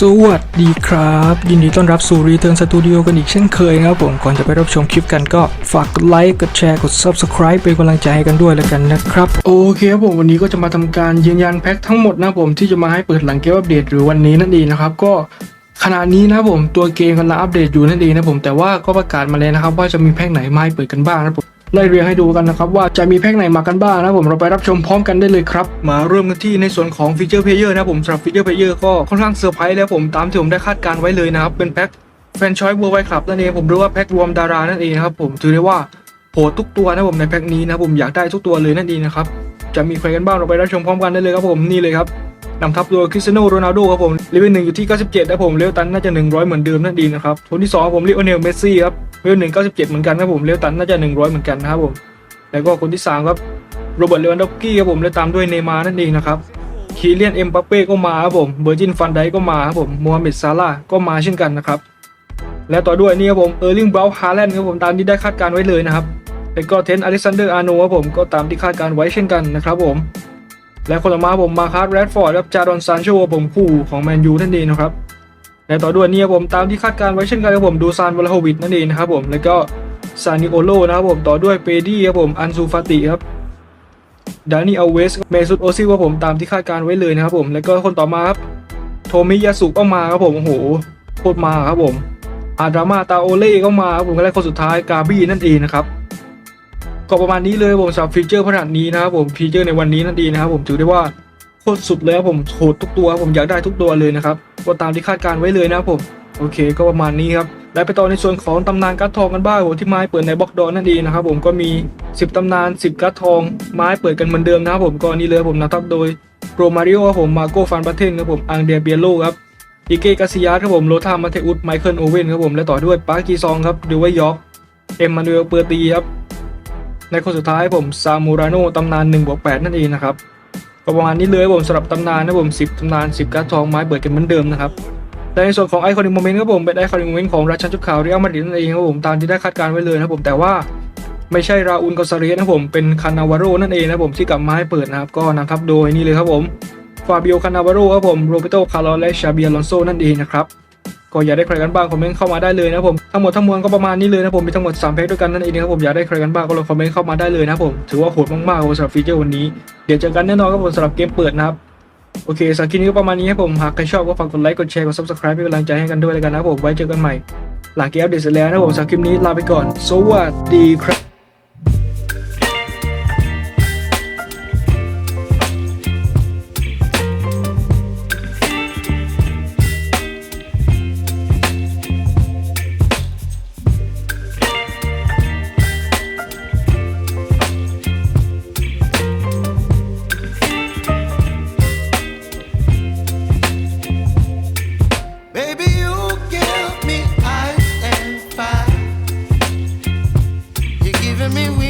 สวัสดีครับ ยินดีต้อนรับสู่รีเทิร์นสตูดิโอกันอีกเช่นเคยนะครับผมก่อนจะไปรับชมคลิปกันก็ฝากกดไลค์กดแชร์กด Subscribe เป็นกำลังใจให้กันด้วยแล้วกันนะครับ โอเคครับผมวันนี้ก็จะมาทำการยืนยันแพ็คทั้งหมดนะครับผมที่จะมาให้เปิดหลังเกมอัปเดตหรือวันนี้นั่นเองนะครับก็ขณะนี้นะครับผมตัวเกมกำลังอัปเดตอยู่นั่นเองนะผมแต่ว่าก็ประกาศมาแล้วนะครับว่าจะมีแพ็คไหนมาให้เปิดกันบ้างนะครับผม ไล่เรียงให้ดูกันนะครับว่าจะมีแพ็คไหนมากันบ้างนะผมเราไปรับชมพร้อมกันได้เลยครับ มาเริ่มกันที่ในส่วนของฟีเจอร์เพลเยอร์นะผมสำหรับฟีเจอร์เพลเยอร์ก็ค่อนข้างเซอร์ไพรส์แล้วผมตามที่ผมได้คาดการไว้เลยนะครับเป็นแพ็คแฟนชอยเวอร์ไวคลับนั่นเองผมรียกว่าแพ็ครวมดารานั่นเองนะครับผมถือได้ว่าโหดทุกตัวนะผมในแพ็คนี้นะผมอยากได้ทุกตัวเลยนั่นเองนะครับจะมีใครกันบ้างเราไปรับชมพร้อมกันได้เลยครับผมนี่เลยครับ นำทัพโดยคริสเตียโนโรนัลโดครับผมเลเวลหนึ่งอยู่ที่ 97นะครับผมเลเวลตันน่าจะ 100 เหมือนเดิมนั่นเองนะครับคนที่สองผมลิโอเนลเมสซี่ครับเลเวลหนึ่ง97เหมือนกันครับผมเลเวลตันน่าจะ 100 เหมือนกันนะครับผมแล้วก็คนที่3ครับโรเบิร์ตเลวันดอฟกี้ครับผมและตามด้วยเนย์มาร์นั่นเองนะครับคีเลียนเอ็มบัปเป้ก็มาครับผมเบอร์จินฟันไดก็มาครับผมโมฮัมหม็ดซาร่าก็มาเช่นกันนะครับและต่อด้วยนี่ครับผมเออร์ลิงบราวน์ฮาแลนด์ครับผมตามที่ได้คาดการไว้เลยนะครับแล้วก็เทนอเล็กซานเดอร์อาร์โนครับผมก็ตามที่คาดการไว้เช่นกันนะครับผม และคนต่อมาผมมาคาร์แรดฟอร์ดครับจารอนซานโชผมคู่ของแมนยูนั่นเองนะครับและต่อด้วยเนี่ครับผมตามที่คาดการไว้เช่นกันครับผมดูซานวลาโฮวิดนั่นเองนะครับผมแล้วก็ซานิโอโลนะครับผมต่อด้วยเปดี้ครับผมอันซูฟาติครับดานี่อเวสเมซุตโอซิลครับผมตามที่คาดการไว้เลยนะครับผมแล้วก็คนต่อมาครับโทมิยาสุก็มาครับผมโอ้โหโคตรมาครับผมอาดรามาตาโอเล่ก็มาครับผมและคนสุดท้ายกาบี้นั่นเองนะครับ ก็ประมาณนี้เลยผมสำหรับฟีเจอร์ขนาดนี้นะครับผมฟีเจอร์ในวันนี้นั่นเองนะครับผมถือได้ว่าโคตรสุดเลยครับผมโหดทุกตัวผมอยากได้ทุกตัวเลยนะครับก็ตามที่คาดการไว้เลยนะครับผมโอเค ก็ประมาณนี้ครับและไปต่อในส่วนของตำนานการ์ดทองกันบ้างผมที่ไม้เปิดในบล็อกดอนนั่นเองนะครับผมก็มี 10 ตำนาน 10การ์ดทอง ไม้เปิดกันเหมือนเดิมนะครับผมก็นี่เลยผมนะครับโดยโรมาริโอครับผมมาโกฟันบัตเทนครับผมอังเดียเบียโลครับอิเกกาซิยาสครับผมโรธามาเทอุสไมเคิลโอเว่นครับผมและต่อด้วยปาร์กีซองครับดูว่ายอร์กเอ็มมานูเอลเปอร์ตีครับ ในคนสุดท้ายผมซามูราโนตำนาน1บวก8นั่นเองนะครับประมาณนี้เลยผมสำหรับตำนานนะผม 10ตำนาน10การ์ดทองไม้เปิดกันเหมือนเดิมนะครับและในส่วนของไอคอนิกโมเมนต์ครับผมเป็นไอคอนิกโมเมนต์ของราชันชุดขาวเรียลมาดริดนั่นเองครับผมตามที่ได้คาดการไว้เลยนะครับผมแต่ว่าไม่ใช่ราอูลกอซาเรสนะผมเป็นคานาวาโรนั่นเองนะผมที่กลับมาให้เปิดนะครับก็นำทัพโดยนี่เลยครับผมฟาบิโอคานาวาโรครับผมโรเบโตคาร์ลอและชาเบียลอนโซนั่นเองนะครับ ก็อยากได้ใครกันบ้างคอมเมนต์เข้ามาได้เลยนะผมทั้งหมดทั้งมวลก็ประมาณนี้เลยนะผมมีทั้งหมด3เพจด้วยกันนั่นเองนะครับผมอยากได้ใครกันบ้างก็ลองคอมเมนต์เข้ามาได้เลยนะผมถือว่าโหดมากๆสำหรับฟีเจอร์วันนี้เดี๋ยวเจอกันแน่นอนครับผมสำหรับเกมเปิดนะครับโอเคสำหรับคลิปนี้ก็ประมาณนี้ครับผมหากใครชอบก็ฝากกดไลค์กดแชร์กด subscribe เป็นกำลังใจให้กันด้วยแล้วกันนะผมไว้เจอกันใหม่หลังเกมอัปเดตเสร็จแล้วนะผมสำหรับคลิปนี้ลาไปก่อน สวัสดีครับ me